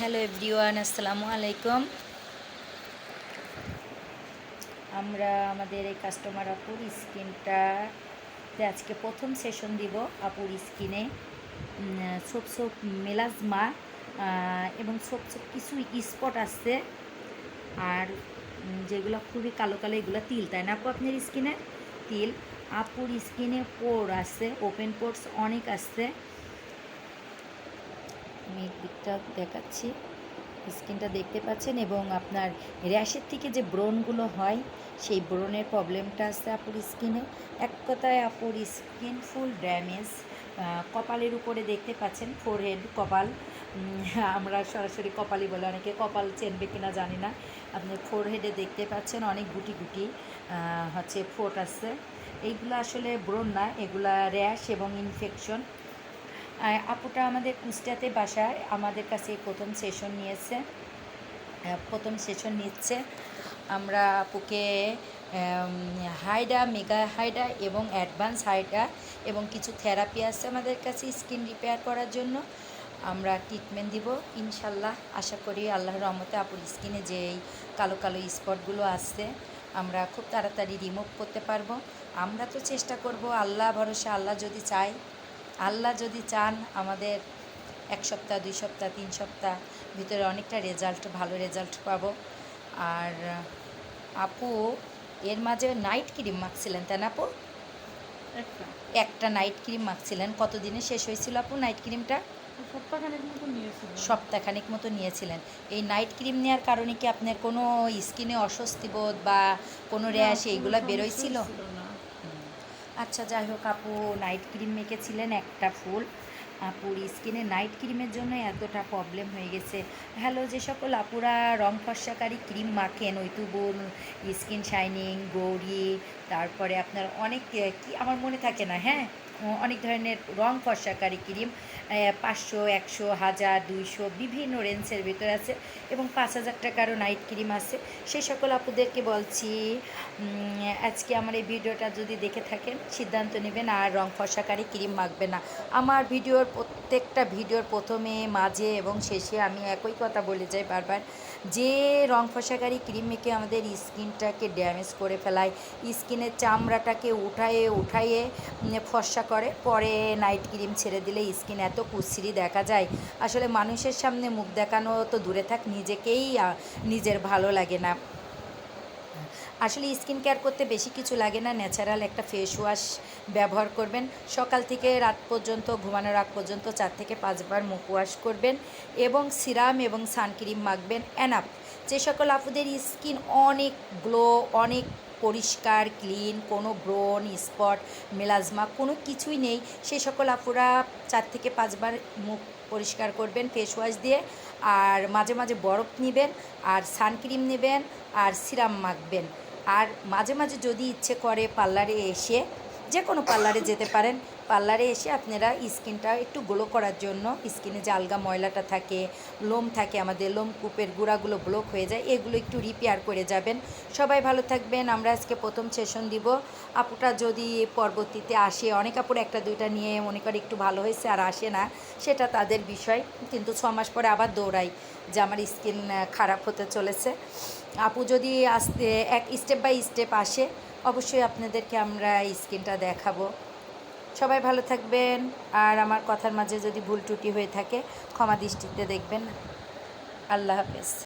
Hello everyone, আসসালামু আলাইকুম। আমরা আমাদের এই কাস্টমার আপুর স্কিনটা আজকে প্রথম সেশন দিব আপুর স্কিনে। ছোপ ছোপ মেলাজমা এবং ছোপ ছোপ কিছু স্পট আছে। আর যেগুলো খুবই কালো কালো, এগুলো তিল, তাই না আপু আপনার স্কিনে? তিল। আপুর স্কিনে পোর আছে ওপেন পোর্স অনেক আছে। আমি দিকটা দেখাচ্ছি। স্কিনটা দেখতে পাচ্ছেন এবং আপনার র্যাশের থেকে যে ব্রণগুলো হয়, সেই ব্রণের প্রবলেমটা আছে আপুর স্কিনে এক কথায় আপুর স্কিন ফুল ড্যামেজ। কপালের উপরে দেখতে পাচ্ছেন ফোরহেড কপাল। আমরা সরাসরি কপালই বলে অনেকে কপাল চেনবে কিনা জানি না। আপনি ফোরহেডে দেখতে পাচ্ছেন অনেক গুটি গুটি হচ্ছে ফোট আছে। এইগুলো আসলে ব্রণ না, এগুলা র্যাশ এবং ইনফেকশন আপুটা আমাদের কুষ্টিয়াতে বাসায় আমাদের কাছে প্রথম সেশন নিয়েছে। প্রথম সেশন নিচ্ছে। আমরা আপুকে হাইডা, মেগা হাইডা এবং অ্যাডভান্স হাইডা এবং কিছু থেরাপি আছে আমাদের কাছে স্কিন রিপেয়ার করার জন্য। আমরা ট্রিটমেন্ট দিব, ইনশাল্লাহ। আশা করি আল্লাহর রহমতে আপুর স্কিনে যে এই কালো কালো স্পটগুলো আসছে, আমরা খুব তাড়াতাড়ি রিমুভ করতে পারব। আমরা তো চেষ্টা করব, আল্লাহ ভরসা, আল্লাহ যদি চায় আল্লাহ যদি চান আমাদের এক সপ্তাহ দুই সপ্তাহ তিন সপ্তাহ ভিতরে অনেকটা রেজাল্ট ভালো রেজাল্ট পাবো। আর আপু এর মাঝে নাইট ক্রিম মাখছিলেন তাই না আপু? একটা। নাইট ক্রিম মাখছিলেন। কতদিনে শেষ হয়েছিল আপু নাইট ক্রিমটা সপ্তাহখানেক মতো নিয়েছিল। সপ্তাহখানেক মতো নিয়েছিলেন। এই নাইট ক্রিম নেওয়ার কারণে কি আপনার কোনো স্কিনে অস্বস্তি বোধ বা কোনো র্যাশ এইগুলো বেরোয়ছিল। আচ্ছা যাই হোক আপু নাইট ক্রিম মেখেছিলেন একটা ফুল। আপুর স্কিনে নাইট ক্রিমের জন্য এতটা প্রবলেম হয়ে গেছে। হ্যালো যে সকল আপুরা রং ফর্সাকারী ক্রিম মাখেন ঐতুবুল স্কিন শাইনিং, গৌরি, তারপরে আপনার অনেক কি, আমার মনে থাকে না হ্যাঁ? অনেক ধরনের রং ফর্সাকারী ক্রিম পাঁচশো, একশো, হাজার, দুইশো, বিভিন্ন রেঞ্জের ভিতরে আছে এবং পাঁচ হাজার টাকারও নাইট ক্রিম আছে। সেই সকল আপুদেরকে বলছি আজকে আমার এই ভিডিওটা যদি দেখে থাকেন, সিদ্ধান্ত নেবেন আর রং ফর্সাকারী ক্রিম মাখবে না। আমার ভিডিওর প্রত্যেকটা ভিডিওর প্রথমে, মাঝে এবং শেষে আমি একই কথা বলে যাই বারবার। যে রং ফসাকারী ক্রিম মেখে আমাদের স্কিনটাকে ড্যামেজ করে ফেলায়, স্কিনের চামড়াটাকে উঠায়ে উঠাইয়ে ফর্সা করে, পরে নাইট ক্রিম ছেড়ে দিলে স্কিন এত কুশ্রি দেখা যায়। আসলে মানুষের সামনে মুখ দেখানো তো দূরে থাক, নিজেকেই নিজের ভালো লাগে না। আসলে স্কিন কেয়ার করতে বেশি কিছু লাগে না, ন্যাচারাল একটা ফেস ওয়াশ ব্যবহার করবেন। সকাল থেকে রাত পর্যন্ত, ঘুমানোর আগ পর্যন্ত চার থেকে পাঁচবার মুখ ওয়াশ করবেন এবং সিরাম এবং সানক্রিম মাখবেন অ্যানাপ যে সকল আপুদের স্কিন অনেক গ্লো অনেক পরিষ্কার, ক্লিন, কোনো ব্রণ, স্পট, মেলাজমা কোনো কিছুই নেই। সে সকল আপুরা চার থেকে পাঁচবার মুখ পরিষ্কার করবেন ফেস ওয়াশ দিয়ে, আর মাঝে মাঝে বরফ নেবেন, আর সানক্রিম নেবেন, আর সিরাম মাখবেন। আর মাঝে মাঝে যদি ইচ্ছে করে পার্লারে এসে যে কোনো পার্লারে যেতে পারেন। পার্লারে এসে আপনারা স্কিনটা একটু গ্লো করার জন্য, স্কিনে যে আলগা ময়লাটা থাকে, লোম থাকে আমাদের, লোম কূপের গুঁড়াগুলো ব্লক হয়ে যায়, এগুলো একটু রিপেয়ার করে যাবেন। সবাই ভালো থাকবেন, আমরা আজকে প্রথম সেশন দিব। আপুটা যদি পরবর্তীতে আসে, অনেক আপুর একটা দুইটা নিয়ে মনে করে একটু ভালো হয়েছে আর আসে না, সেটা তাদের বিষয়। কিন্তু ছ মাস পরে আবার দৌড়াই, যে আমার স্কিন খারাপ হতে চলেছে। আপু যদি আসতে, এক স্টেপ বাই স্টেপ আসে অবশ্যই আপনাদেরকে আমরা স্কিনটা দেখাবো। সবাই ভালো থাকবেন। আর আমার কথার মাঝে যদি ভুল টুটি হয়ে থাকে, ক্ষমা দৃষ্টিতে দেখবেন। আল্লাহ হাফেজ।